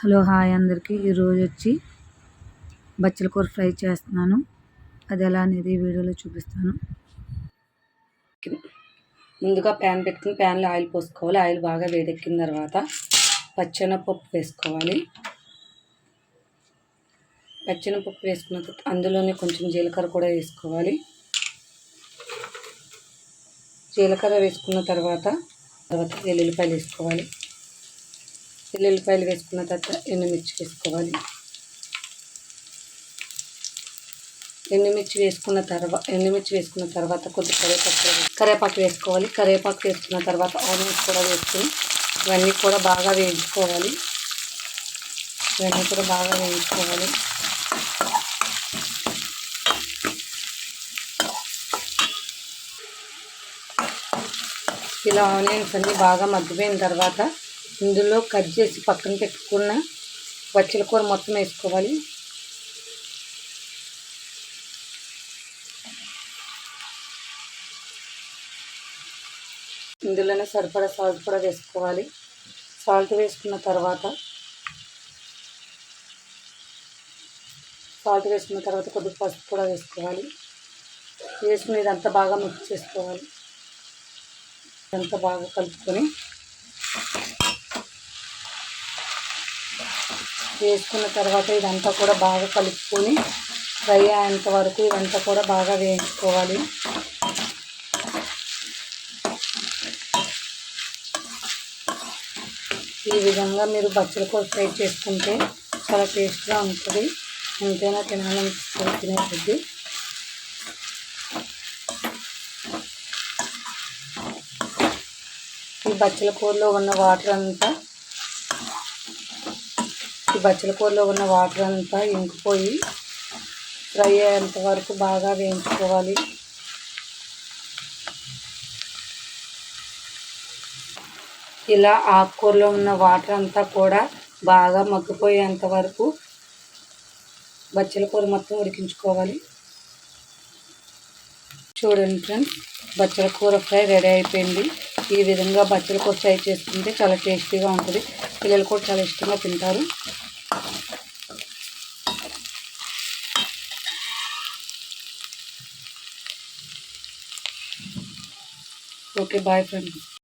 Hello hi అందరికీ. ఈరోజు వచ్చి బచ్చల కూర ఫ్రై చేస్తున్నాను. అది ఎలా అనేది వీడియోలో చూపిస్తాను. ముందుగా ప్యాన్ పెట్టుకుని ప్యాన్లో ఆయిల్ పోసుకోవాలి. ఆయిల్ బాగా వేడెక్కిన తర్వాత పచ్చెనపప్పు వేసుకోవాలి. పచ్చెనపప్పు వేసుకున్న తర్వాత అందులోనే కొంచెం జీలకర్ర కూడా వేసుకోవాలి. జీలకర్ర వేసుకున్న తర్వాత తర్వాత వెల్లుల్లిపాయలు వేసుకోవాలి. వెల్లుల్లిపాయలు వేసుకున్న తర్వాత ఎండుమిర్చి వేసుకోవాలి ఎండుమిర్చి వేసుకున్న తర్వాత ఎండుమిర్చి వేసుకున్న తర్వాత కొద్ది కరివేపాకు కరివేపాకు వేసుకోవాలి. కరివేపాకు వేసుకున్న తర్వాత ఆనియన్స్ కూడా వేసుకుని ఇవన్నీ కూడా బాగా వేయించుకోవాలి. ఇవన్నీ కూడా బాగా వేయించుకోవాలి. ఇలా ఆనియన్స్ అన్నీ బాగా మగ్గిపోయిన తర్వాత ఇందులో కట్ చేసి పక్కన పెట్టుకున్న బచ్చల కూర మొత్తం వేసుకోవాలి. ఇందులోనే సరిపడా సాల్ట్ కూడా వేసుకోవాలి. సాల్ట్ వేసుకున్న తర్వాత సాల్ట్ వేసుకున్న తర్వాత కొద్దిగా పసుపు కూడా వేసుకోవాలి. వేసుకుని ఇదంతా బాగా మిక్స్ చేసుకోవాలి. ఇదంతా బాగా కలుపుకొని వేసుకున్న తర్వాత ఇదంతా కూడా బాగా కలుపుకొని ఫ్రై అయ్యేంత వరకు ఇదంతా కూడా బాగా వేయించుకోవాలి. ఈ విధంగా మీరు బచ్చల కూర ఫ్రై చేసుకుంటే చాలా టేస్ట్గా ఉంటుంది. ఎంతైనా తినాలనిపిస్తుంది తినేది ఈ బచ్చల కూరలో ఉన్న వాటర్ అంతా ఈ బచ్చల కూరలో ఉన్న వాటర్ అంతా ఇంకిపోయి ఫ్రై అయ్యేంత వరకు బాగా వేయించుకోవాలి. ఇలా ఆకుకూరలో ఉన్న వాటర్ అంతా కూడా బాగా మగ్గిపోయేంత వరకు బచ్చల కూర మొత్తం ఉడికించుకోవాలి. చూడండి ఫ్రెండ్స్ బచ్చల కూర ఫ్రై రెడీ అయిపోయింది. ఈ విధంగా బచ్చల కూర ఫ్రై చేసుకుంటే చాలా టేస్టీగా ఉంటుంది. పిల్లలు కూడా చాలా ఇష్టంగా తింటారు. Okay bye friend.